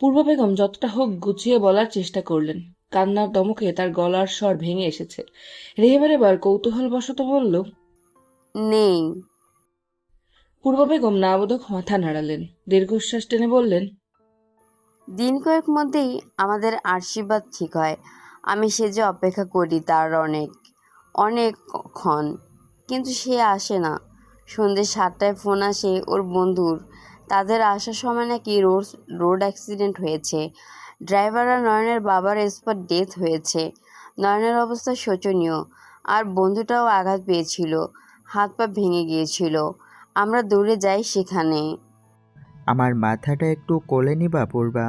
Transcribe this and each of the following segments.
পূর্ব বেগম যতটা হোক গুছিয়ে বলার চেষ্টা করলেন। কান্নার দমকে তার গলার স্বর ভেঙে এসেছে। রেহেবার এবার কৌতূহলবশত বলল নেই। পূর্ব বেগম নাবোধক মাথা নাড়ালেন। দীর্ঘশ্বাস টেনে বললেন দিন কয়েক মধ্যেই আমাদের আশীর্বাদ ঠিক হয়। আমি সে যে অপেক্ষা করি তার অনেক অনেকক্ষণ কিন্তু সে আসে না। সন্ধ্যে সাতটায় ফোন আসে ওর বন্ধুর। তাদের আসার সময় নাকি রোড রোড অ্যাক্সিডেন্ট হয়েছে। ড্রাইভার আর নয়নের বাবার স্পট ডেথ হয়েছে। নয়নের অবস্থা শোচনীয়। আর বন্ধুটাও আঘাত পেয়েছিল। হাত পা ভেঙে গিয়েছিল। আমরা দৌড়ে যাই সেখানে। আমার মাথাটা একটু কোলে নিবা পূর্বা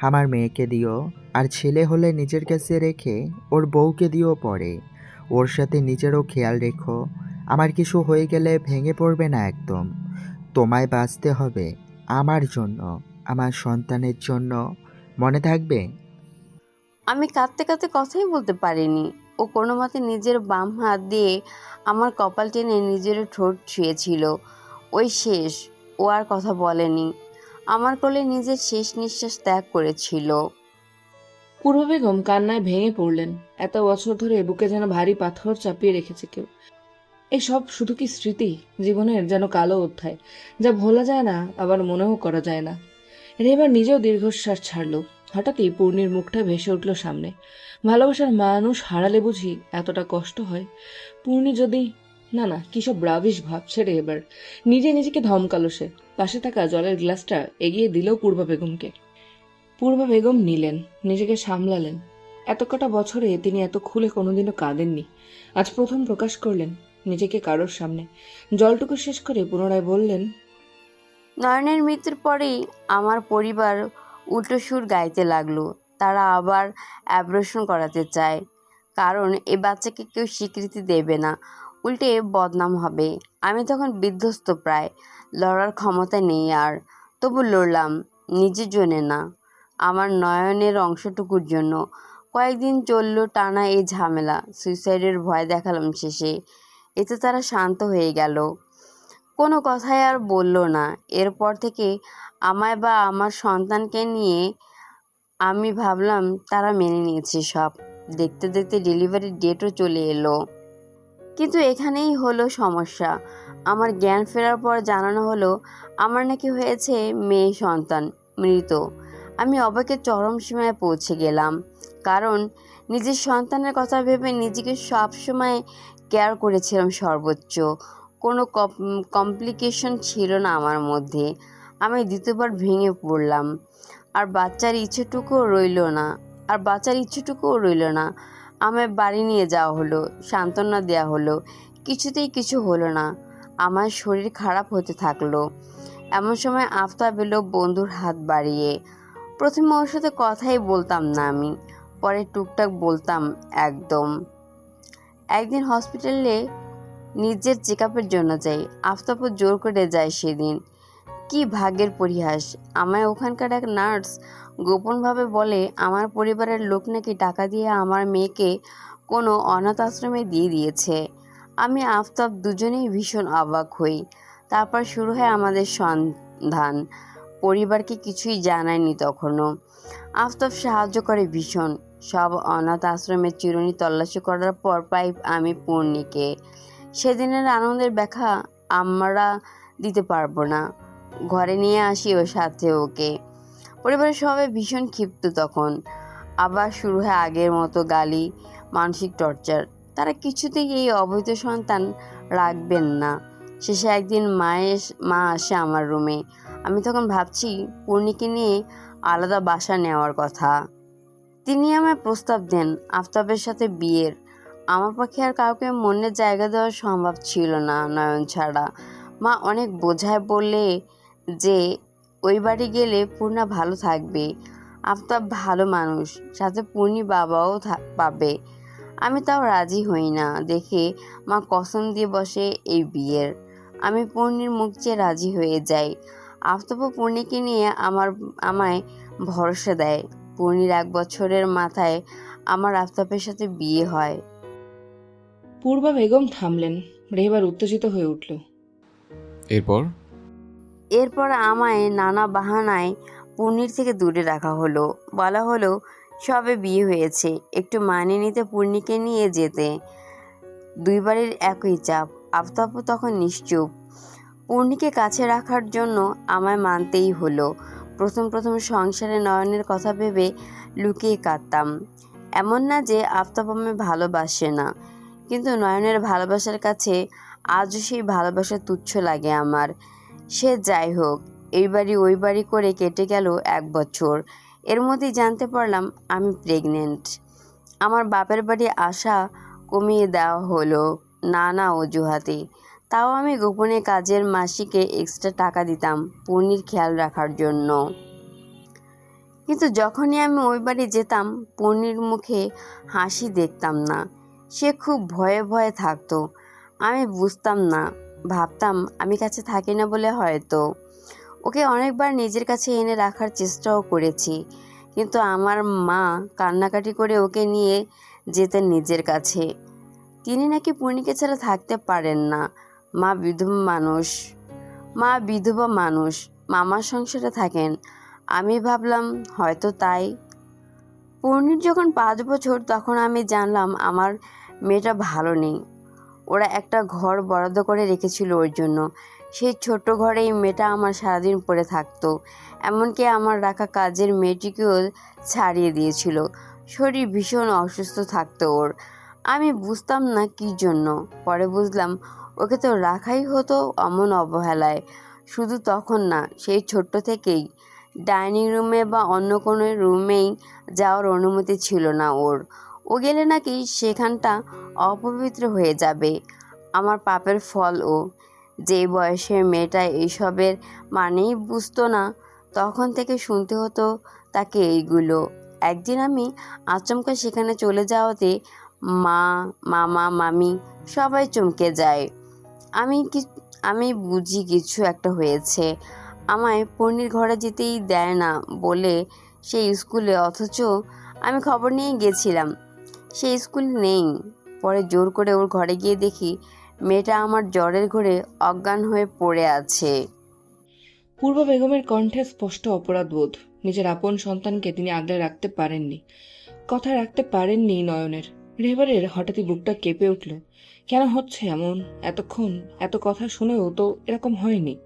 আমার মেয়েকে দিও। আর ছেলে হলে নিজের কাছে রেখে ওর বউকে দিও পরে ওর সাথে নিজেরও খেয়াল রেখো। আমার কিছু হয়ে গেলে ভেঙে পড়বে না একদম। তোমায় বাঁচতে হবে আমার জন্য আমার সন্তানের জন্য। মনে থাকবে? আমি কাঁদতে কাঁদতে কথাই বলতে পারিনি। ও কোনো মতে নিজের বাম হাত দিয়ে আমার কপাল টেনে নিজের ঠোঁট ছুঁয়েছিল। ওই শেষ ও আর কথা বলেনি। আমার কোলে নিজের শেষ নিঃশ্বাস ত্যাগ করেছিল। পূর্ব বেগম কান্নায় ভেঙে পড়লেন। এত বছর ধরে বুকে যেন ভারী পাথর চাপিয়ে রেখেছে কেউ। এসব শুধু কি স্মৃতি জীবনের যেন কালো অধ্যায়, যা ভোলা যায় না, আবার মনেও করা যায় না। রেবার নিজেও দীর্ঘশ্বাস ছাড়ল। হঠাৎই পূর্ণির মুখটা ভেসে উঠল সামনে। ভালোবাসার মানুষ হারালে বুঝি এতটা কষ্ট হয়। পূর্ণি যদি, না না, কি সব ব্রাবিশ ভাবছে রে এবার। নিজে নিজেকে ধমকালো সে। পাশে থাকা জলের গ্লাসটা এগিয়ে দিলেও পূর্ব বেগমকে। পূর্ব বেগম নিলেন, নিজেকে সামলালেন। এত কটা বছরে তিনি এত খুলে কোনোদিনও কাঁদেননি। আজ প্রথম প্রকাশ করলেন নিজেকে কারোর সামনে। জলটুকু শেষ করে পুনরায় বললেন নয়নের মৃত্যুর পরেই আমার পরিবার উল্টো সুর গাইতে লাগল। তারা আবার অ্যাব্রেশন করাতে চায়, কারণ এ বাচ্চাকে কেউ স্বীকৃতি দেবে না। উল্টে বদনাম হবে। আমি তখন বিধ্বস্ত প্রায়, লড়ার ক্ষমতা নেই আর। তবু লড়লাম, নিজের জন্যে না, আমার নয়নের অংশটুকুর জন্য। কয়েকদিন চলল টানা এই ঝামেলা সুইসাইডের ভয় দেখালাম শেষে। এতে তারা শান্ত হয়ে গেল। কোনো কথাই আর বলল না। এরপর থেকে আমায় বা আমার সন্তানকে নিয়ে আমি ভাবলাম তারা মেনে নিয়েছে সব। দেখতে দেখতে ডেলিভারির ডেটও চলে এলো। কিন্তু এখানেই হলো সমস্যা। আমার জ্ঞান ফেরার পর জানানো হলো, আমার নাকি হয়েছে মেয়ে সন্তান, মৃত। আমি অবাকে চরম সীমায় পৌঁছে গেলাম। কারণ নিজের সন্তানের কথা ভেবে নিজেকে সবসময় কেয়ার করেছিলাম সর্বোচ্চ। কোনো কমপ্লিকেশন ছিল না আমার মধ্যে। আমি দ্বিতীয়বার ভেঙে পড়লাম। আর বাচ্চার ইচ্ছেটুকুও রইল না। আর বাচ্চার ইচ্ছেটুকুও রইল না। আমায় বাড়ি নিয়ে যাওয়া হলো, সান্ত্বনা দেওয়া হলো। কিছুতেই কিছু হলো না। আমার শরীর খারাপ হতে থাকল। এমন সময় আফতাব এলো বন্ধুর হাত বাড়িয়ে। প্রথমে ওর সাথে কথাই বলতাম না আমি। পরে টুকটাক বলতাম একদম। একদিন হসপিটালে নিজের চেক আপের জন্য যাই। আফতাবও জোর করে যায় সেদিন। কি ভাগ্যের পরিহাস। আমায় ওখানকার এক নার্স গোপনভাবে বলে, আমার পরিবারের লোক নাকি টাকা দিয়ে আমার মেয়েকে কোনো অনাথ আশ্রমে দিয়ে দিয়েছে। আমি আফতাব দুজনেই ভীষণ অবাক হই। তারপর শুরু হয় আমাদের সন্ধান। পরিবারকে কিছুই জানায়নি তখনও। আফতাব সাহায্য করে ভীষণ। সব অনাথ আশ্রমের চিরুনি তল্লাশি করার পর পাই আমি পূর্ণিকে। সেদিনের আনন্দের ব্যাখ্যা আমরা দিতে পারব না। ঘরে নিয়ে আসি ওর সাথে ওকে। পরিবারের সবাই ভীষণ ক্ষিপ্ত তখন। আবার শুরু হয় আগের মতো গালি, মানসিক টর্চার। তারা কিছুতেই এই অবৈধ সন্তান রাখবেন না। শেষে একদিন মায়ের মা আসে আমার রুমে। আমি তখন ভাবছি পূর্ণিকে নিয়ে আলাদা বাসা নেওয়ার কথা। তিনি আমায় প্রস্তাব দেন আফতাবের সাথে বিয়ের। আমার পক্ষে আর কাউকে মনের জায়গা দেওয়া সম্ভব ছিল না নয়ন ছাড়া। মা অনেক বোঝায় বললে যে, ওই বাড়ি গেলে পূর্ণা ভালো থাকবে। আফতাব ভালো মানুষ, সাথে পূর্ণি বাবাও পাবে। আমি তাও রাজি হই না দেখে মা কসম দিয়ে বসে এই বিয়ের। আমি পূর্ণির মুখ চেয়ে রাজি হয়ে যাই। আফতাবও পূর্ণিকে নিয়ে আমার, আমায় ভরসা দেয়। পূর্ণির এক বছরের মাথায় আমার আফতাবের সাথে বিয়ে হয়। পূর্বা বেগম থামলেন। রেহেবার উত্তেজিত হয়ে উঠল। এরপর? এরপর আমায় নানা বাহানায় পূর্ণির থেকে দূরে রাখা হলো। বলা হলো সবে বিয়ে হয়েছে। একটু মানিয়ে নিতে পূর্ণিকে নিয়ে যেতে। দুই বাড়ির একই চাপ। আফতাবু তখন নিশ্চুপ। পূর্ণিকে কাছে রাখার জন্য আমায় মানতেই হলো। প্রথম প্রথম সংসারে নয়নের কথা ভেবে লুকিয়ে কাঁদতাম। এমন না যে আফতাব আমায় ভালোবাসে না, কিন্তু নয়নের ভালোবাসার কাছে আজও সেই ভালোবাসা তুচ্ছ লাগে আমার। সে যাই হোক, এই বাড়ি ওই বাড়ি করে কেটে গেল এক বছর। এর মধ্যেই জানতে পারলাম আমি প্রেগনেন্ট। আমার বাপের বাড়ি আসা কমিয়ে দেওয়া হলো নানা অজুহাতে। তাও আমি গোপনে কাজের মাসিকে এক্সট্রা টাকা দিতাম পূর্ণির খেয়াল রাখার জন্য। কিন্তু যখনই আমি ওই বাড়ি যেতাম পূর্ণির মুখে হাসি দেখতাম না। সে খুব ভয়ে ভয়ে থাকতো। আমি বুঝতাম না, ভাবতাম আমি কাছে থাকি না বলে হয়তো। ওকে অনেকবার নিজের কাছে এনে রাখার চেষ্টাও করেছি। কিন্তু আমার মা কান্নাকাটি করে ওকে নিয়ে যেতেন নিজের কাছে। তিনি নাকি পূর্ণিকে ছাড়া থাকতে পারেন না। মা বিধবা মানুষ। মা বিধবা মানুষ মামার সংসারে থাকেন। আমি ভাবলাম, হয়তো তাই। পূর্ণির যখন পাঁচ বছর, তখন আমি জানলাম, আমার মেয়েটা ভালো নেই। ওরা একটা ঘর বরাদ্দ করে রেখেছিল ওর জন্য। সেই ছোট্ট ঘরেই মেয়েটা আমার সারাদিন পড়ে থাকতো। এমনকি আমার রাখা কাজের মেয়েটিকেও ছাড়িয়ে দিয়েছিল। শরীর ভীষণ অসুস্থ থাকতো ওর। আমি বুঝতাম না কী জন্য। পরে বুঝলাম ওকে তো রাখাই হতো অমন অবহেলায়। শুধু তখন না, সেই ছোট্ট থেকেই। ডাইনিং রুমে বা অন্য কোনো রুমেই যাওয়ার অনুমতি ছিল না ওর। ও গেলে নাকি সেখানটা অপবিত্র হয়ে যাবে। আমার পাপের ফল ও। যে বয়সের মেয়েটা এইসবের মানেই বুঝতো না, তখন থেকে শুনতে হতো তাকে এইগুলো। একদিন আমি আচমকা সেখানে চলে যাওয়াতে মা, মামা, মামি সবাই চমকে যায়। আমি কি, আমি বুঝি কিছু একটা হয়েছে। আমায় পনির ঘরে যেতেই দেয় না বলে সেই স্কুলে, অথচ আমি খবর নিয়ে গেছিলাম। সেই স্কুল নেই। পরে জোর করে ওর ঘরে গিয়ে দেখি মেয়েটা আমার জ্বরের ঘরে অজ্ঞান হয়ে পড়ে আছে। পূর্ব বেগমের কণ্ঠে স্পষ্ট অপরাধবোধ। নিজের আপন সন্তানকে তিনি আগলে রাখতে পারেননি। কথা রাখতে পারেননি নয়নের। রেবারের হঠাৎই বুকটা কেঁপে উঠল। কেন হচ্ছে এমন? এতক্ষণ এত কথা শুনেও তো এরকম হয়নি।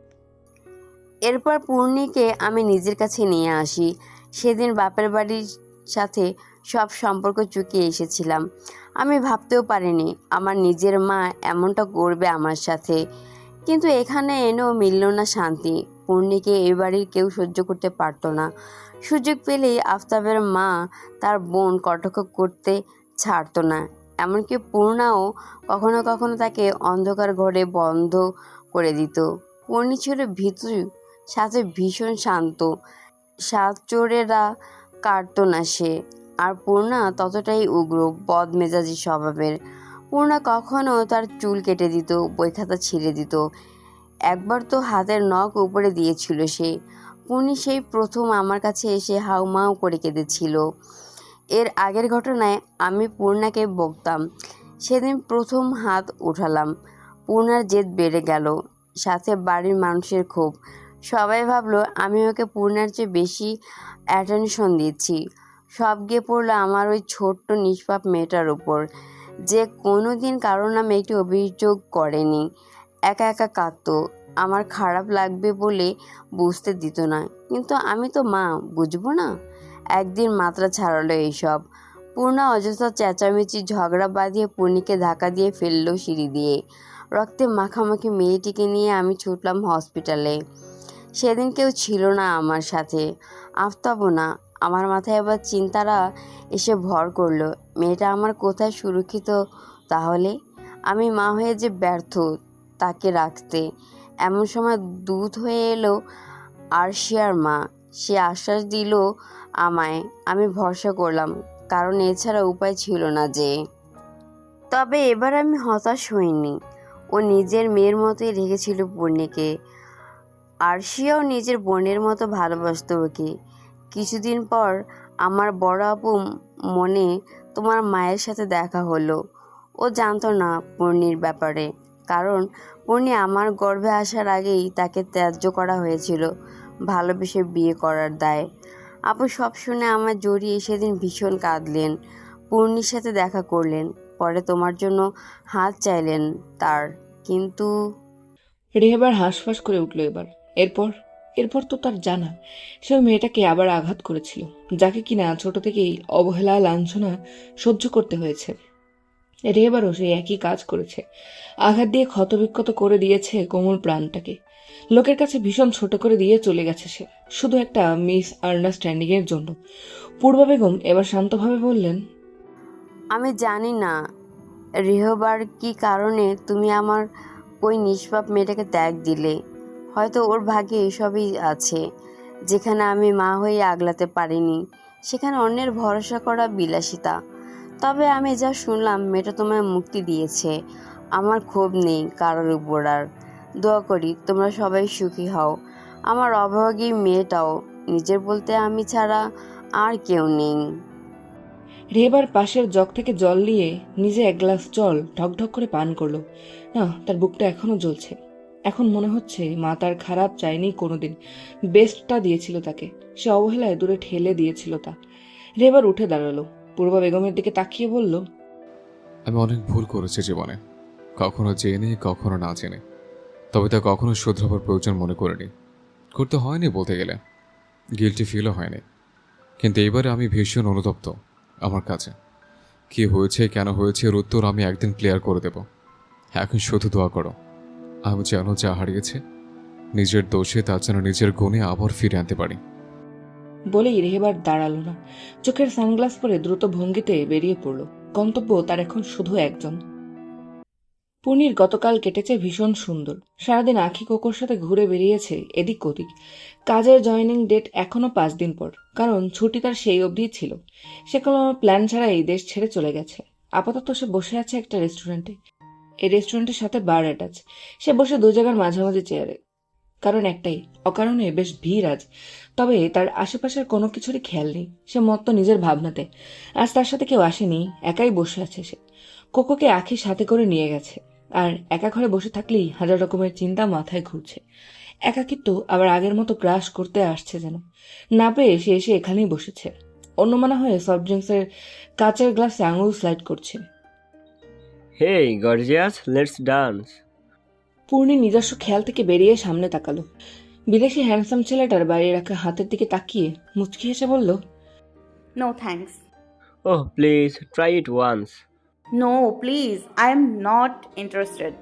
এরপর পূর্ণিকে আমি নিজের কাছে নিয়ে আসি। সেদিন বাপের বাড়ির সাথে সব সম্পর্ক চুকিয়ে এসেছিলাম। আমি ভাবতেও পারিনি, আমার নিজের মা এমনটা করবে আমার সাথে। কিন্তু এখানে এনেও মিলল না শান্তি। পূর্ণিকে এই বাড়ির কেউ সহ্য করতে পারতো না। সুযোগ পেলেই আফতাবের মা তার বোন কটাক্ষ করতে ছাড়তো না। এমনকি পূর্ণাও কখনো কখনো তাকে অন্ধকার ঘরে বন্ধ করে দিত। পূর্ণি ছিল ভীতু, সাথে ভীষণ শান্ত। সাত চোরেরা কাটতো না সে, আর পূর্ণা ততটাই উগ্র, বদমেজাজি স্বভাবের। পূর্ণা কখনো তার চুল কেটে দিত, বই খাতা ছিঁড়ে দিত। একবার তো হাতের নখ উপরে দিয়েছিল সে। পূর্ণি সেই প্রথম আমার কাছে এসে হাউমাউ করে কেঁদেছিল। এর আগের ঘটনায় আমি পূর্ণাকে বকতাম। সেদিন প্রথম হাত উঠালাম। পূর্ণার জেদ বেড়ে গেল, সাথে বাড়ির মানুষের ক্ষোভ। সবাই ভাবলো, আমি ওকে পূর্ণার চেয়ে বেশি অ্যাটেনশন দিচ্ছি। সব গিয়ে পড়ল আমার ওই ছোট্ট নিষ্পাপ মেয়েটার উপর। যে কোনো দিন কারোর নামে একটি অভিযোগ করেনি। একা একা কাঁদতো। আমার খারাপ লাগবে বলে বুঝতে দিত না। কিন্তু আমি তো মা, বুঝব না? একদিন মাত্রা ছাড়ালো এইসব। পূর্ণা অযথা চেঁচামেচি, ঝগড়া বাঁধিয়ে পূর্ণিকে ধাক্কা দিয়ে ফেলল সিঁড়ি দিয়ে। রক্তে মাখামাখি মেয়েটিকে নিয়ে আমি ছুটলাম হসপিটালে। সেদিন কেউ ছিল না আমার সাথে। আফতাবও না। আমার মাথায় আবার চিন্তারা এসে ভর করল, মেয়েটা আমার কোথায় সুরক্ষিত তাহলে? আমি মা হয়ে যে ব্যর্থ তাকে রাখতে। এমন সময় দুধ হয়ে এলো আরশিয়ার মা। সে আশ্বাস দিল আমায়, আমি ভরসা করলাম, কারণ এছাড়া উপায় ছিল না যে। তবে এবার আমি হতাশ হইনি। ও নিজের মেয়ের মতোই রেখেছিল পূর্ণিকে। আরশিয়াও নিজের বোনের মতো ভালোবাসত ওকে। কিছুদিন পর আমার বড় আপু মনে তোমার মায়ের সাথে দেখা হলো। ও জানতো না পূর্ণির ব্যাপারে, কারণ পূর্ণি আমার গর্ভে আসার আগেই তাকে ত্যায্য করা হয়েছিল, ভালোবেসে বিয়ে করার দায়। আপু সব শুনে আমার জড়িয়ে সেদিন ভীষণ কাঁদলেন। পূর্ণির সাথে দেখা করলেন। পরে তোমার জন্য হাত চাইলেন তার, কিন্তু রেহেবার হাঁসফাঁস করে উঠল এবার। এরপর এরপর তো তার জানা সে ওই মেয়েটাকে আবার আঘাত করেছিল, যাকে কিনা ছোট থেকেই অবহেলা, লাঞ্ছনা সহ্য করতে হয়েছে। রেহেবারও সেই একই কাজ করেছে। আঘাত দিয়ে ক্ষতবিক্ষত করে দিয়েছে কোমল প্রাণটাকে। লোকের কাছে ভীষণ ছোট করে দিয়ে চলে গেছে সে। শুধু একটা মিস আন্ডারস্ট্যান্ডিং এর জন্য। পূর্বা বেগম এবার শান্তভাবে বললেন, আমি জানি না, রেহবার কি কারণে তুমি আমার ওই নিষ্পাপ মেয়েটাকে ত্যাগ দিলে? হয়তো ওর ভাগ্যে এসবই আছে, যেখানে আমি মা হয়ে আগলাতে পারিনি। সেখানে অন্যের ভরসা করা বিলাসিতা। তবে আমি যা শুনলাম, মেয়েটা তোমায় মুক্তি দিয়েছে। আমার ক্ষোভ নেই কারোর উপর আর। দোয়া করি তোমরা সবাই সুখী হও। আমার অভাগী মেয়েটাও নিজের বলতে আমি ছাড়া আর কেউ নেই। রেবার পাশের জগ থেকে জল নিয়ে নিজে এক গ্লাস জল ঢকঢক করে পান করল। না তার বুকটা এখনও জ্বলছে। এখন মনে হচ্ছে মা তার খারাপ চায়নি কোনোদিন। বেস্টটা দিয়েছিল তাকে। সে অবহেলায় দূরে ঠেলে দিয়েছিল তা। রেবার উঠে দাঁড়াল। পূর্বা বেগমের দিকে তাকিয়ে বলল আমি অনেক ভুল করেছি জীবনে। কখনো জেনে কখনো না জেনে। তবে তা কখনো শুধরাবার প্রয়োজন মনে করিনি। করতে হয়নি বলতে গেলে। গিলটি ফিলও হয়নি। কিন্তু এবারে আমি ভীষণ অনুতপ্ত আমার কাছে। কি হয়েছে, কেন হয়েছে, এর উত্তর আমি একদিন ক্লিয়ার করে দেব। এখন শুধু দোয়া করো। আমি যেন যা হারিয়েছে, নিজের দোষে তার যেন নিজের গুণে আবার ফিরে আনতে পারি। বলেই রেহেবার দাঁড়াল না। চোখের সানগ্লাস পরে দ্রুত ভঙ্গিতে বেরিয়ে পড়ল। গন্তব্য তার এখন শুধু একজন। পুনির গতকাল কেটেছে ভীষণ সুন্দর। সারাদিন আখি কোকোর সাথে ঘুরে বেরিয়েছে এদিক ওদিক। কাজের জয়েনিং ডেট এখনও পাঁচ দিন পর, কারণ ছুটি তার সেই অবধি ছিল। সে কোনো প্ল্যান ছাড়াই দেশ ছেড়ে চলে গেছে। আপাতত সে বসে আছে একটা রেস্টুরেন্টে। এই রেস্টুরেন্টের সাথে বার অ্যাটাচ। সে বসে দু জায়গার মাঝামাঝি চেয়ারে। কারণ একটাই, অকারণে বেশ ভিড় আজ। তবে তার আশেপাশের কোনো কিছুরই খেয়াল নেই। সে মত্ত নিজের ভাবনাতে। আজ তার সাথে কেউ আসেনি, একাই বসে আছে সে। কোকোকে আখি সাথে করে নিয়ে গেছে। আর একা ঘরে বসে থাকলেই হাজার রকমের চিন্তা মাথায় ঘুরছে একাকিত্ব আবার আগের মতো ক্রাশ করতে আসছে যেন না পেয়ে সে এসে এখানেই বসেছে অন্য মনে হয়ে সফট ড্রিঙ্কসের কাচের গ্লাসে আঙুল স্লাইড করছে Hey, gorgeous, let's dance. Purni নিজস্ব খেয়াল থেকে বেরিয়ে সামনে তাকালো বিদেশি হ্যান্ডসাম ছেলেটার বাইরে রাখা হাতের দিকে তাকিয়ে মুচকি হেসে বলল no thanks. Oh, please try it once. No, please I am not interested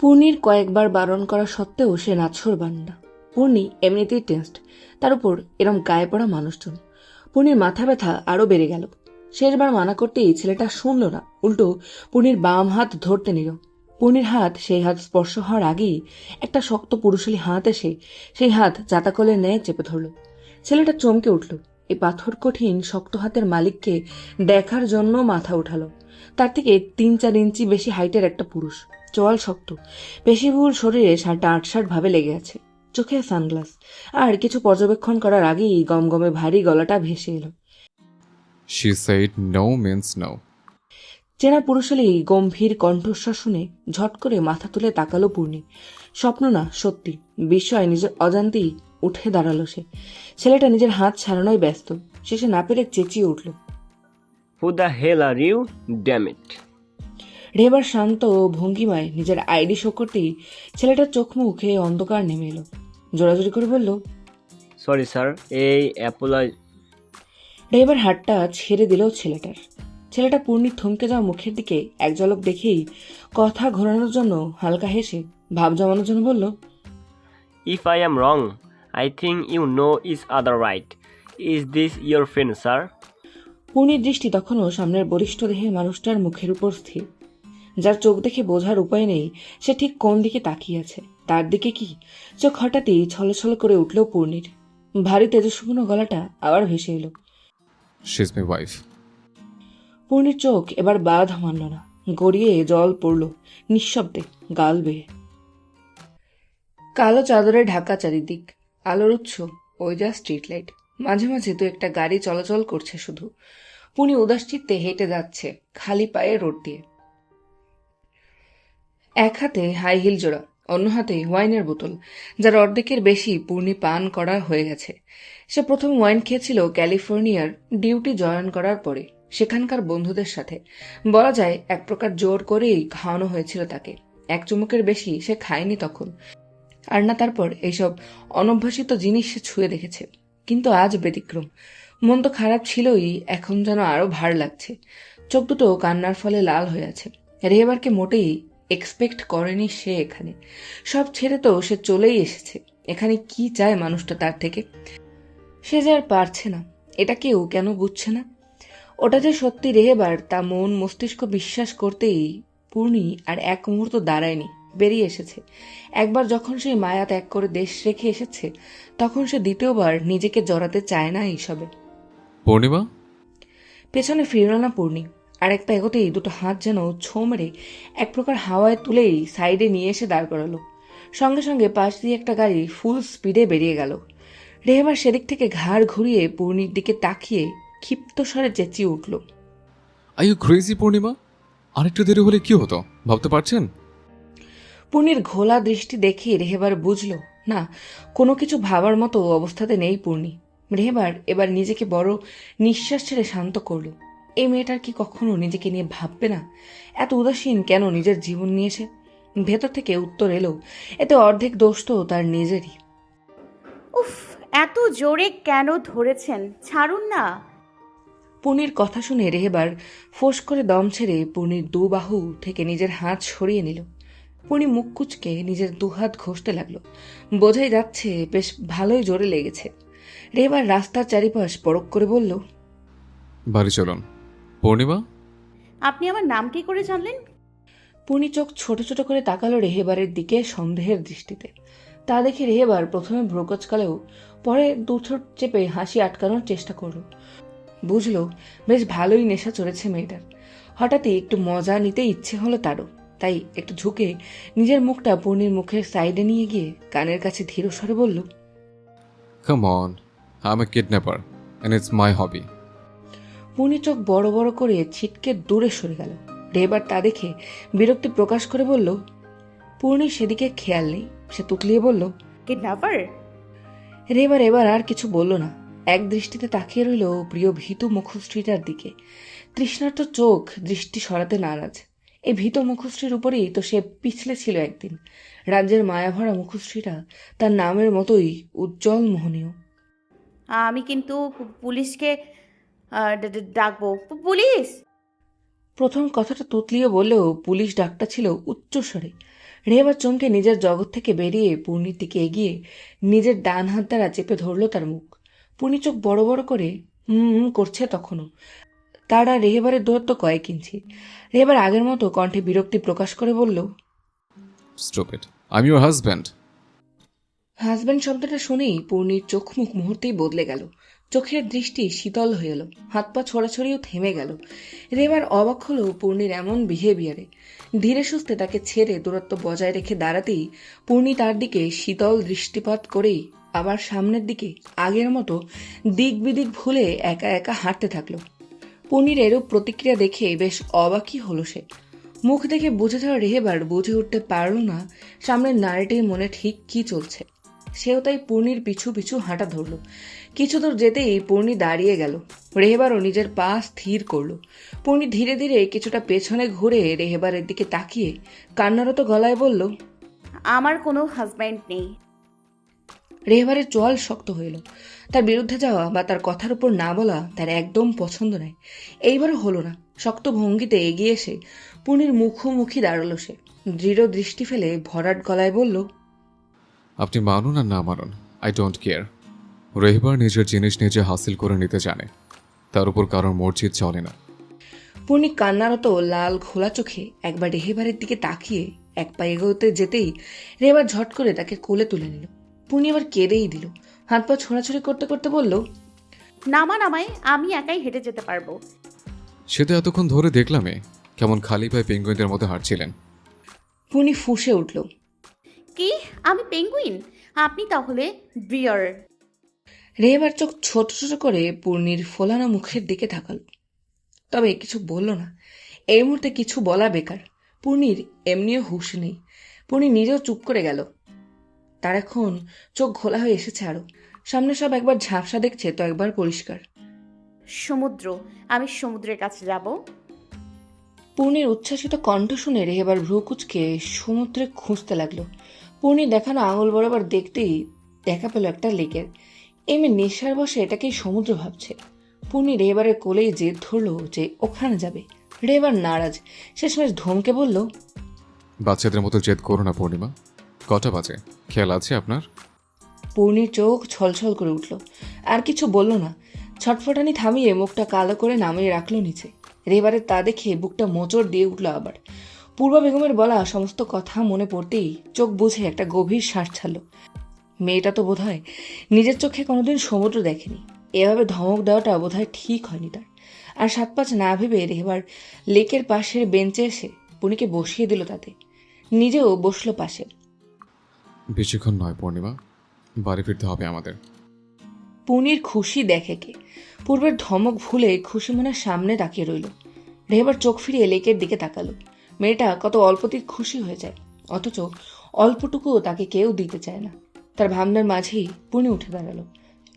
পূর্ণির কয়েকবার বারণ করা সত্ত্বেও সে নাছর বান্না পূর্ণি এমনিতেই টেন্সড তার উপর এরম গায়ে পড়া মানুষজন। পূর্ণির মাথা ব্যথা আরও বেড়ে গেল। শেষবার মানা করতেই ছেলেটা শুনল না। উল্টো পূর্ণির বাম হাত ধরতে নিল। পূর্ণির হাত সেই হাত স্পর্শ হওয়ার আগেই একটা শক্ত পুরুষালী হাত এসে সেই হাত জাতাকলের ন্যায় চেপে ধরল। ছেলেটা চমকে উঠল। এই পাথর কঠিন শক্ত হাতের মালিককে দেখার জন্য মাথা উঠালো। তার থেকে তিন চার ইঞ্চি বেশি হাইটের একটা পুরুষ। চোয়াল শক্ত। পেশিবহুল শরীরে শার্টটা আটসাট ভাবে লেগে আছে। চোখে সানগ্লাস। আর কিছু পর্যবেক্ষণ করার আগেই গমগমে ভারী গলাটা ভেসে এলো। She said no means no চেনা পুরুষালী গম্ভীর কণ্ঠস্বর শুনে ঝট করে মাথা তুলে তাকালো পূর্ণি। স্বপ্ন না সত্যি। বিস্ময় নিজের অজান্তেই উঠে দাঁড়াল সে। ছেলেটা নিজের হাত ছাড়ানোয় ব্যস্ত। শেষে না পেরে চেঁচিয়ে উঠল। Who the hell are? Damn it. রেবার শান্ত ও ভঙ্গিমায় নিজের আইডি শো করতেই ছেলেটার চোখ মুখে অন্ধকার নেমে এলো। জোরাজোরি করে বলল সরি স্যার এই অ্যাপোলয় ড্রাইভার হাতটা ছেড়ে দিল ছেলেটার। ছেলেটা পূর্ণির থমকে যাওয়া মুখের দিকে এক ঝলক দেখেই কথা ঘোরানোর জন্য হালকা হেসে ভাব জমানোর জন্য বলল if I am wrong I think you know is other right is this your friend sir পূর্ণির দৃষ্টি তখনও সামনের বরিষ্ঠ দেহের মানুষটার মুখের উপর স্থির। যার চোখ দেখে বোঝার উপায় নেই সে ঠিক কোন দিকে তাকিয়ে আছে তার দিকে কি? চোখ হঠাৎই ছলে ছলে করে উঠল পূর্ণির। ভারী তেজস্বপূর্ণ গলাটা আবার ভেসে এলো। শি মাই ওয়াইফ পূর্ণির চোখ এবার বাধ মানল না। গড়িয়ে জল পড়ল নিঃশব্দে গাল বেয়ে। কালো চাদরে ঢাকা চারিদিক আলোর উৎস ওই যা স্ট্রিট লাইট মাঝে মাঝে দু একটা গাড়ি চলাচল করছে শুধু। পুনি উদাস চিত্তে হেঁটে যাচ্ছে, খালি পায়ে রোড দিয়ে। এক হাতে হাই হিল জোড়া, অন্য হাতে ওয়াইনের বোতল, যার অর্ধেকের বেশি পূর্ণি পান করা হয়ে গেছে। সে প্রথম ওয়াইন খেয়েছিল ক্যালিফোর্নিয়ার ডিউটি জয়েন করার পরে, সেখানকার বন্ধুদের সাথে। বলা যায়, এক প্রকার জোর করেই খাওয়ানো হয়েছিল তাকে। এক চুমুকের বেশি সে খায়নি তখন। আর না তারপর এইসব অনভ্যাসিত জিনিস সে ছুঁয়ে দেখেছে। কিন্তু আজ ব্যতিক্রম। মন তো খারাপ ছিলই, এখন যেন আরও ভার লাগছে। চোখ দুটো কান্নার ফলে লাল হয়ে আছে। রেহেবারকে মোটেই এক্সপেক্ট করেনি সে এখানে। সব ছেড়ে তো সে চলেই এসেছে। এখানে কি চায় মানুষটা তার থেকে? সে যে আর পারছে না। এটা কেউ কেন বুঝছে না? ওটা যে সত্যি রেহেবার, তা মন মস্তিষ্ক বিশ্বাস করতেই পূর্ণি আর এক মুহূর্ত দাঁড়ায়নি, বেরিয়ে এসেছে। একবার যখন সেই মায়া ত্যাগ করে দেশ রেখে এসেছে, তখন সে দ্বিতীয়বার নিজেকে জড়াতে চায় না এইসবে। পূর্ণিমা? পেছনে ফিরল না পূর্ণি আর এক পা এগোতেই দুটো হাত যেন ছো মেরে এক প্রকার হাওয়ায় তুলেই সাইডে নিয়ে এসে দাঁড় করালো। সঙ্গে সঙ্গে পাশ দিয়ে একটা গাড়ি ফুল স্পিডে বেরিয়ে গেল। রেহেবার সেদিক থেকে ঘাড় ঘুরিয়ে পূর্ণির দিকে তাকিয়ে ক্ষিপ্ত স্বরে চেঁচিয়ে উঠল। I you crazy Purnima? আরেকটু দেরি হলে কি হতো ভাবতে পারছেন? পূর্ণির ঘোলা দৃষ্টি দেখে রেহেবার বুঝল না কোনো কিছু ভাবার মতো অবস্থাতে নেই পূর্ণি। রেহেবার এবার নিজেকে বড় নিঃশ্বাস ছেড়ে শান্ত করল। এই মেয়েটার কি কখনো নিজেকে নিয়ে ভাববে না? এত উদাসীন কেন নিজের জীবন নিয়েছে? ভেতর থেকে উত্তর এলো এতে অর্ধেক দোষ তো তার নিজেরই। উফ এত জোরে কেন ধরেছেন? ছাড়ুন না। পূর্ণির কথা শুনে রেহেবার ফোঁস করে দম ছেড়ে পূর্ণির দু বাহু থেকে নিজের হাত সরিয়ে নিল। পূর্ণি মুখ কুচকে নিজের দুহাত ঘষতে লাগল। বোঝাই যাচ্ছে বেশ ভালোই জোরে লেগেছে। রেহেবার রাস্তার চারিপাশ পরক করে বলল বাড়ি চলুন। পূর্ণিমা? আপনি আমার নাম কি করে জানলেন? পূর্ণি চোখ ছোট ছোট করে তাকালো রেহেবারের দিকে সন্দেহের দৃষ্টিতে। তা দেখে রেহেবার প্রথমে ভ্রুকচকালেও পরে দুঠোট চেপে হাসি আটকানোর চেষ্টা করল। বুঝলো বেশ ভালোই নেশা চড়েছে মেয়েটার। হঠাৎই একটু মজা নিতে ইচ্ছে হলো তারও। তাই একটু ঝুঁকে নিজের মুখটা পূর্ণির মুখের সাইডে নিয়ে গিয়ে কানের কাছে ধীর স্বরে বলল come on I a kidnapper and it's my hobby Purni চোখ বড় বড় করে ছিটকে দূরে সরে গেল। রেবার তা দেখে বিরক্তি প্রকাশ করে বলল পূর্ণির সেদিকে খেয়াল নেই। সে তুতলিয়ে বলল কিডন্যাপার রেবার এবার আর কিছু বলল না। এক দৃষ্টিতে তাকিয়ে রইল প্রিয় ভীতু মুখশ্রীটার দিকে। তৃষ্ণার্ত চোখ দৃষ্টি সরাতে নারাজ। এই ভীত মুখশ্রীর উপরেই তো সে পিছলে ছিল একদিন। রাজ্যের মায়াভরা মুখশ্রীটা তার নামের মতোই উজ্জ্বল মোহনীয়। আমি কিন্তু পুলিশকে ডাকবো। পুলিশ! প্রথম কথাটা তুতলিয়ে বললেও পুলিশ ডাকটা ছিল উচ্চস্বরে। রেহেবার চমকে নিজের জগৎ থেকে বেরিয়ে পূর্ণির দিকে এগিয়ে নিজের ডান হাত দ্বারা চেপে ধরল তার মুখ। পূর্ণি চোখ বড় বড় করে হুম হুম করছে তখনও। তারা রেহেবারের দূরত্ব কয়েক ইঞ্চি। রেহেবার আগের মতো কণ্ঠে বিরক্তি প্রকাশ করে বলল stupid I am your husband husband শব্দটা শুনেই পূর্ণির চোখ মুখ মুহূর্তেই বদলে গেল। চোখের দৃষ্টি শীতল হয়ে এলো। হাত পা ছড়াছড়িও থেমে গেল। রেবার অবাক হলো পূর্ণির এমন বিহেভিয়ারে ধীরে সুস্থে তাকে ছেড়ে দূরত্ব বজায় রেখে দাঁড়াতেই পূর্ণি তার দিকে শীতল দৃষ্টিপাত করেই আবার সামনের দিকে, আগের মতো দিক বিদিক ভুলে একা একা হাঁটতে থাকল। পূর্ণির এরূপ প্রতিক্রিয়া দেখে বেশ অবাকই হলো সে। মুখ দেখে বুঝে যাওয়া রেহেবার বুঝে উঠতে পারল না সামনের নারীটির মনে ঠিক কি চলছে। সেও তাই পূর্ণির পিছু পিছু হাঁটা ধরল। কিছু দূর যেতেই পূর্ণি দাঁড়িয়ে গেল। রেহেবারও নিজের পা স্থির করল। পূর্ণি ধীরে ধীরে কিছুটা পেছনে ঘুরে রেহেবারের দিকে তাকিয়ে কান্নারত গলায় বলল আমার কোনো হাজব্যান্ড নেই। রেহেবারের চোয়াল শক্ত হইল। তার বিরুদ্ধে যাওয়া বা তার কথার উপর না বলা তার একদম পছন্দ নয় এইবারও হলো না। শক্ত ভঙ্গিতে এগিয়ে এসে পূর্ণির মুখোমুখি দাঁড়াল সে। দৃঢ় দৃষ্টি ফেলে ভরাট গলায় বলল আপনি মানুন আর না মানুন আই ডোন্ট কেয়ার রেহবার নিজের জিনিস নিজে হাসিল করে নিতে জানে তার উপর কারোর মসজিদ চলে না। পূর্ণি কান্নারত লাল খোলা চোখে একবার রেহেবারের দিকে তাকিয়ে এক পা এগোতে যেতেই রেহেবার ঝট করে তাকে কোলে তুলে নিল। পূর্ণি আবার কেঁদেই দিল। হাত পা ছোড়াছুড়ি করতে করতে বলল নামা নামায় আমি একাই হেঁটে যেতে পারব। সে তো এতক্ষণ ধরে দেখলামে কেমন খালি পায়ে পেঙ্গুইনদের মতো হাঁটছিলেন। পূর্ণি ফুঁসে উঠল। কি? আমি পেঙ্গুইন আপনি তাহলে বিয়ার রেহেবার চোখ ছোট ছোট করে পূর্ণির ফোলানো মুখের দিকে তাকালো। তবে কিছু বলল না। এই মুহূর্তে কিছু বলা বেকার। পূর্ণির এমনিও হুঁশ নেই। পূর্ণি নিজেও চুপ করে গেল। তার এখন চোখ ঘোলা হয়ে এসেছে আরও। সামনে সব একবার ঝাপসা দেখছে তো একবার পরিষ্কার। সমুদ্র। আমি সমুদ্রের কাছে যাব। পূর্ণির উচ্ছ্বাসিত কণ্ঠ শুনে রেহেবার ভ্রু কুচকে সমুদ্রে খুঁজতে লাগল। পূর্ণির দেখানো আঙুল বরাবর দেখতেই দেখা পেল একটা লেকের। এমনি নেশার বসে এটাকেই সমুদ্র ভাবছে। পূর্ণি রেহেবারের কোলেই জেদ ধরলো যে ওখানে যাবে। রেহেবার নারাজ। শেষমেশ ধমকে বলল বাচ্চাদের মতো জেদ করো না পূর্ণিমা। কটা বাজে? খেয়াল আছে আপনার? পূর্ণির চোখ ছলছল করে উঠল। আর কিছু বলল না। ছটফটানি থামিয়ে মুখটা কালো করে নামিয়ে রাখল নিচে। রেবারে তা দেখে বুকটা মোচড় দিয়ে উঠল আবার। পূর্বা বেগমের বলা সমস্ত কথা মনে পড়তেই চোখ বুঝে একটা গভীর শ্বাস ছাড়ল। মেয়েটা তো বোধহয় নিজের চোখে কোনোদিন সমুদ্র দেখেনি। এভাবে ধমক দেওয়াটা বোধহয় ঠিক হয়নি তার। আর সাত পাঁচ না ভেবে রেবার লেকের পাশের বেঞ্চে এসে পুনিকে বসিয়ে দিল তাতে। নিজেও বসল পাশে। বেশিক্ষণ নয় পূর্ণিমা। বাড়ি ফিরতে হবে আমাদের। পুনির খুশি দেখে কে। পূর্বের ধমক ভুলে খুশি মনের সামনে তাকিয়ে রইল। রেহেবার চোখ ফিরিয়ে লেকের দিকে তাকালো। মেয়েটা কত অল্পতেই খুশি হয়ে যায় অথচ অল্পটুকুও তাকে কেউ দিতে চায় না। তার ভাবনার মাঝেই পুনি উঠে দাঁড়াল।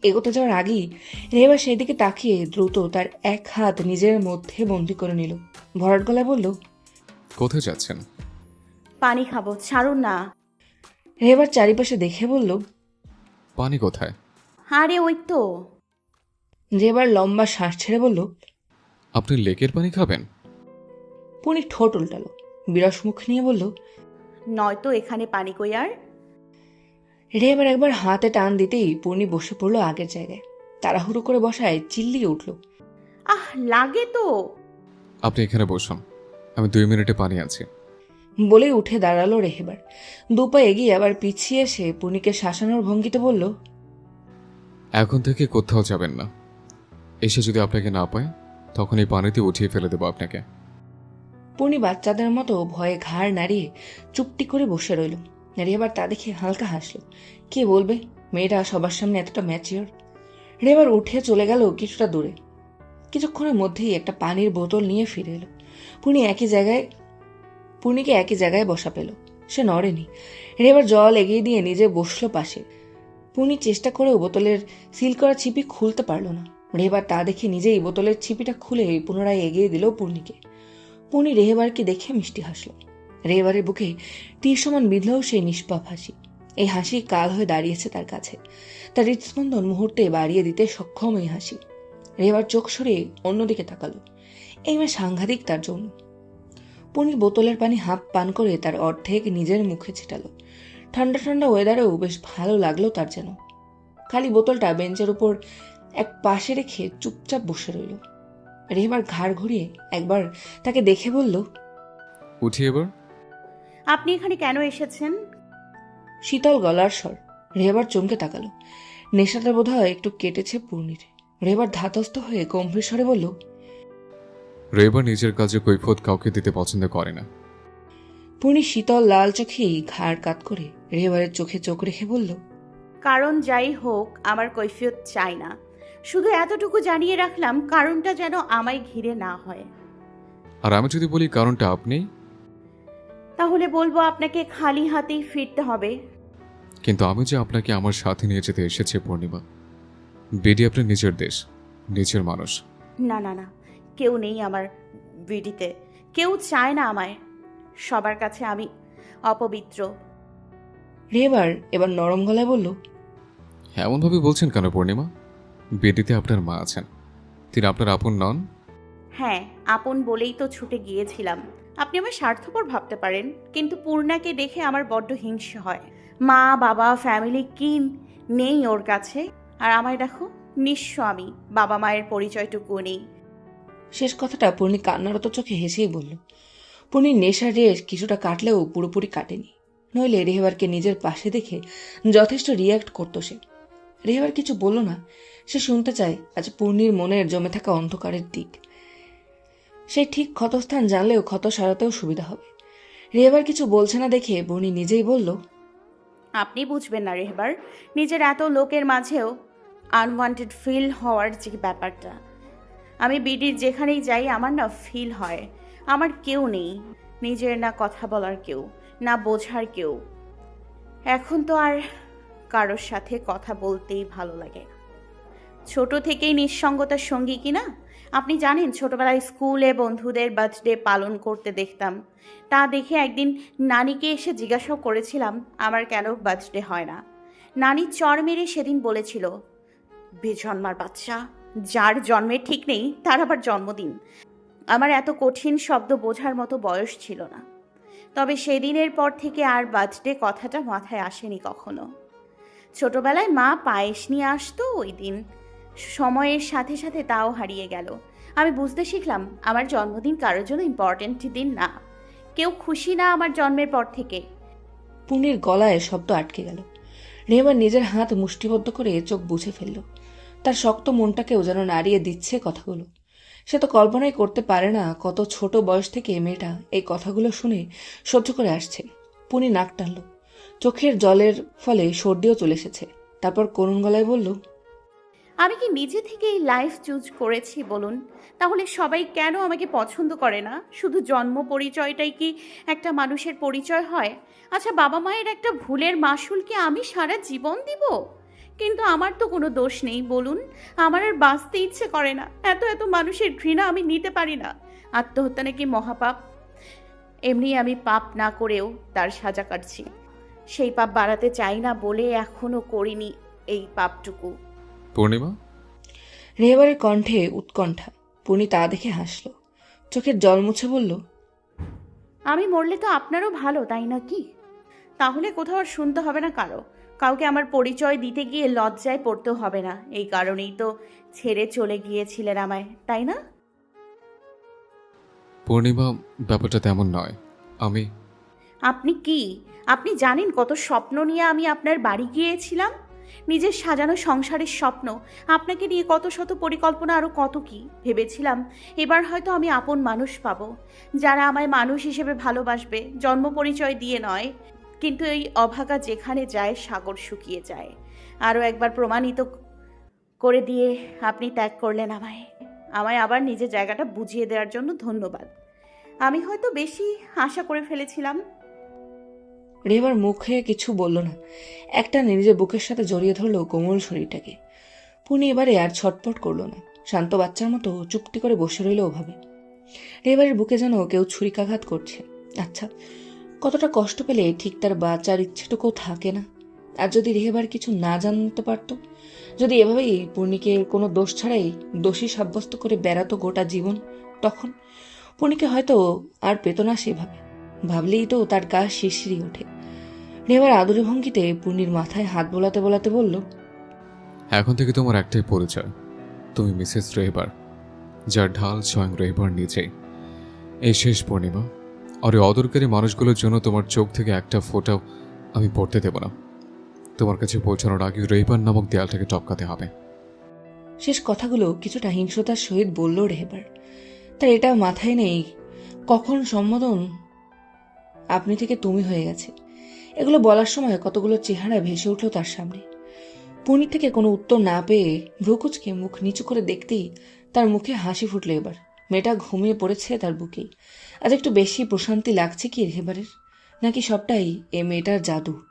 এগোতে যাওয়ার আগেই রেহেবার সেই দিকে তাকিয়ে দ্রুত তার এক হাত নিজের মধ্যে বন্দি করে নিল। ভরাট গলায় বলল কোথায় যাচ্ছেন? পানি খাব ছাড়ুন না। রেহেবার চারিপাশে দেখে বলল পানি কোথায়? আরে ওই তো। রেহেবার লম্বা শ্বাস ছেড়ে বলল আপনি লেকের পানি খাবেন? পুনি ঠোঁট উল্টালো। বিরস মুখ নিয়ে বলল নয়তো এখানে পানি কই আর? রেবার একবার হাতে টান দিতেই পূর্ণি বসে পড়ল আগের জায়গায়। তাড়াহুড়ো করে বসায় চিল্লিয়ে উঠল আহ লাগে তো। আপনি এখানে বসুন আমি দুই মিনিটে পানি আছি বলে উঠে দাঁড়াল রেহেবার। দুপা এগিয়ে আবার পিছিয়ে এসে পূর্ণিকে শাসানোর ভঙ্গিতে বলল এখন থেকে কোথাও যাবেন না। এসে যদি আপনাকে না পায় তখন এই পানিতে উঠিয়ে ফেলে দেবো আপনাকে। পূর্ণি বাচ্চাদের মতো ভয়ে ঘাড় নাড়িয়ে চুপটি করে বসে রইল। রেবার তা দেখে হালকা হাসলো। কে বলবে? মেয়েটা সবার সামনে এতটা ম্যাচিওর রেবার উঠে চলে গেল কিছুটা দূরে। কিছুক্ষণের মধ্যেই একটা পানির বোতল নিয়ে ফিরে এলো। পূর্ণি একই জায়গায় পূর্ণিকে একই জায়গায় বসা পেল। সে নড়েনি। রেবার জল এগিয়ে দিয়ে নিজে বসল পাশে। পূর্ণি চেষ্টা করেও বোতলের সিল করা ছিপি খুলতে পারল না। রেবার তা দেখে নিজেই বোতলের ছিপিটা খুলে পুনরায় এগিয়ে দিল পূর্ণিকে পূর্ণি রেহেবারকে দেখে মিষ্টি হাসল রেহেবারের বুকে তীর সমান বিঁধলেও সেই নিষ্পাপ হাসি। এই হাসি কাল হয়ে দাঁড়িয়েছে তার কাছে। তার হৃদস্পন্দন মুহূর্তে বাড়িয়ে দিতে সক্ষম এই হাসি। রেহেবার চোখ সরিয়ে অন্যদিকে তাকালো। এই মেয়ে সাংঘাতিক তার জন্য। পনির বোতলের পানি হাফ পান করে তার অর্ধেক নিজের মুখে ছিটালো। ঠান্ডা ঠান্ডা ওয়েদারেও বেশ ভালো লাগল তার যেন। খালি বোতলটা বেঞ্চের উপর এক পাশে রেখে চুপচাপ বসে রইল। রেহেবার ঘাড় ঘুরিয়ে একবার তাকে দেখে বলল উঠি এবার। আপনি এখানে কেন এসেছেন? শীতল গলার স্বর। রেহেবার চমকে তাকালো। নেশাটা বোধ হয় একটু কেটেছে পূর্ণির। রেহেবার ধাতস্থ হয়ে গম্ভীর স্বরে বলল রেবার নিজের কাজে কৈফত কাউকে দিতে পছন্দ করে না। পূর্ণি শীতল লাল চোখেই ঘাড় কাত করে রেহেবারের চোখে চোখ রেখে বলল কারণ যাই হোক আমার কৈফিয়ত চাই না। শুধু এতটুকু জানিয়ে রাখলাম কারণটা যেন আমায় ঘিরে না হয়। আর আমি যদি বলি কারণটা আপনি? তাহলে বলব আপনাকে খালি হাতেই ফিরতে হবে। কিন্তু আমি যে আপনাকে আমার সাথে নিয়ে যেতে এসেছি পূর্ণিমা বিডি আপনার নিজের দেশ নিজের মানুষ। না না না কেউ নেই আমার বিডিতে কেউ চায় না আমায়। সবার কাছে আমি অপবিত্র। রেহেবার এবার নরম গলায় বলল এমনভাবে বলছেন কেন পূর্ণিমা? বেডিতে আপনার মা আছেন। তিনি আপনার আপন নন? হ্যাঁ আপন বলেই তো ছুটে গিয়েছিলাম। আপনি আমার স্বার্থপর ভাবতে পারেন কিন্তু পূর্ণাকে দেখে আমার বড্ড হিংসে হয়। মা বাবা ফ্যামিলি কিন নেই ওর কাছে? আর আমায় দেখো নিঃস্ব আমি বাবা মায়ের পরিচয়টুকু নেই। শেষ কথাটা পূর্ণি কান্নারত চোখে হেসেই বলল পূর্ণির নেশার রেশ কিছুটা কাটলেও পুরোপুরি কাটেনি। নইলে রেহেবারকে নিজের পাশে দেখে যথেষ্ট রিয়াক্ট করতো সে। রেহেবার কিছু বলল না। সে শুনতে চায়, আজ পূর্ণির মনের জমে থাকা অন্ধকারের দিক। সে ঠিক ক্ষতস্থান জানলেও ক্ষত সারাতেও সুবিধা হবে। রেহেবার কিছু বলছে না দেখে পূর্ণি নিজেই বলল, আপনি বুঝবেন না রেহবার নিজের এত লোকের মাঝেও আনওয়ান্টেড ফিল হওয়ার যে ব্যাপারটা। আমি বিডির যেখানেই যাই, আমার না ফিল হয়। আমার কেউ নেই। নিজের না কথা বলার কেউ, না বোঝার কেউ। এখন তো আর কারোর সাথে কথা বলতেই ভালো লাগে। ছোট থেকেই নিঃসঙ্গতার সঙ্গী কিনা আপনি জানেন ছোটবেলায় স্কুলে বন্ধুদের বার্থডে পালন করতে দেখতাম। তা দেখে একদিন নানিকে এসে জিজ্ঞাসাও করেছিলাম, আমার কেন বার্থডে হয় না? নানি চর মেরে সেদিন বলেছিল, বেজন্মার বাচ্চা, যার জন্মের ঠিক নেই, তার আবার জন্মদিন। আমার এত কঠিন শব্দ বোঝার মতো বয়স ছিল না। তবে সেদিনের পর থেকে আর বার্থডে কথাটা মাথায় আসেনি কখনো। ছোটবেলায় মা পায়েস নিয়ে আসতো ওই দিন। সময়ের সাথে সাথে তাও হারিয়ে গেল। আমি বুঝতে শিখলাম, আমার জন্মদিন কারোর জন্য ইম্পর্টেন্ট দিন না। কেউ খুশি না আমার জন্মের পর থেকে। পুনির গলায় শব্দ আটকে গেল। রেহেবার নিজের হাত মুষ্টিবদ্ধ করে চোখ বুঝে ফেলল। তার শক্ত মনটাকেও যেন নাড়িয়ে দিচ্ছে কথাগুলো। সে তো কল্পনাই করতে পারে না কত ছোট বয়স থেকে মেয়েটা এই কথাগুলো শুনে সহ্য করে আসছে। পুনি নাক টানল। চোখের জলের ফলে সর্দিও চলে এসেছে। তারপর করুণ গলায় বলল, আমি কি নিজে থেকে এই লাইফ চুজ করেছি বলুন? তাহলে সবাই কেন আমাকে পছন্দ করে না? শুধু জন্ম পরিচয়টাই কি একটা মানুষের পরিচয় হয়? আচ্ছা বাবা মায়ের একটা ভুলের মাসুল কি আমি সারা জীবন দিব? কিন্তু আমার তো কোনো দোষ নেই বলুন। আমার আর বাঁচতে ইচ্ছে করে না। এত এত মানুষের ঘৃণা আমি নিতে পারি না। আত্মহত্যা নাকি মহাপাপ? এমনি আমি পাপ না করেও তার সাজা কাটছি। সেই পাপ বাড়াতে চাই না বলে এখনও করিনি এই পাপটুকু। পূর্ণিমা? রেহেবারের কণ্ঠে উৎকণ্ঠা। পুনি তা দেখে হাসল। চোখের জল মুছে বলল আমি মরলে তো আপনারও ভালো তাই না কি? তাহলে কোথাও আর শুনতে হবে না কারও। কাউকে আমার পরিচয় দিতে গিয়ে লজ্জায় পড়তেও হবে না। এই কারণেই তো ছেড়ে চলে গিয়েছিলেন আমায় তাই না? পূর্ণিমা ব্যাপারটা তেমন নয়। আমি আপনি কি? আপনি জানেন কত স্বপ্ন নিয়ে আমি আপনার বাড়ি গিয়েছিলাম? নিজের সাজানো সংসারের স্বপ্ন, আপনাকে নিয়ে কত শত পরিকল্পনা আরও কত কি? ভেবেছিলাম এবার হয়তো আমি আপন মানুষ পাব, যারা আমায় মানুষ হিসেবে ভালোবাসবে, জন্ম পরিচয় দিয়ে নয়, কিন্তু এই অভাগা যেখানে যায়, সাগর শুকিয়ে যায়। আরও একবার প্রমাণিত করে দিয়ে আপনি ত্যাগ করলেন আমায়। আমায় আবার নিজের জায়গাটা বুঝিয়ে দেওয়ার জন্য ধন্যবাদ। আমি হয়তো বেশি আশা করে ফেলেছিলাম রেহেবার মুখে কিছু বলল না। একটা নিজের বুকের সাথে জড়িয়ে ধরলো কোমল শরীরটাকে। পুনি এবারে আর ছটপট করল না। শান্ত বাচ্চার মতো চুপটি করে বসে রইল ওভাবে। রেহেবারের বুকে যেন কেউ ছুরিকাঘাত করছে। আচ্ছা কতটা কষ্ট পেলে ঠিক তার বাঁচার ইচ্ছেটুকু থাকে না? আর যদি রেহেবার কিছু না জানতে পারতো? যদি এভাবেই পূর্ণিকে কোনো দোষ ছাড়াই দোষী সাব্যস্ত করে বেড়াতো গোটা জীবন, তখন পূর্ণিকে হয়তো আর পেত না সেভাবে। ভাবলেই তো তার গা শিরশিরি ওঠে। রেহেবার আদুরে ভঙ্গিতে পূর্ণির মাথায় হাত বোলাতে বোলাতে বলল এখন থেকে তোমার একটাই পরিচয়। তুমি মিসেস রেহবার যার ঢাল স্বয়ং রেহবার নিজেই। এই শেষ পূর্ণিমা আর এই অদরকারী মানুষগুলোর জন্য তোমার চোখ থেকে একটা ফোটাও আমি পড়তে দেব না। তোমার কাছে পৌঁছানোর আগে রেহবার নামক দেয়ালটাকে টপকাতে হবে। শেষ কথাগুলো কিছুটা হিংসতার সহিত বলল রেহেবার। তার এটা মাথায় নেই কখন সম্বোধন আপনি থেকে তুমি হয়ে গেছে। এগুলো বলার সময় কতগুলো চেহারা ভেসে উঠল তার সামনে। পুনি থেকে কোনো উত্তর না পেয়ে ভ্রুকুচকে মুখ নিচু করে দেখতেই তার মুখে হাসি ফুটল এবার। মেয়েটা ঘুমিয়ে পড়েছে তার বুকেই আজ একটু বেশি প্রশান্তি লাগছে কি এবারের? নাকি সবটাই এ মেয়েটার জাদু?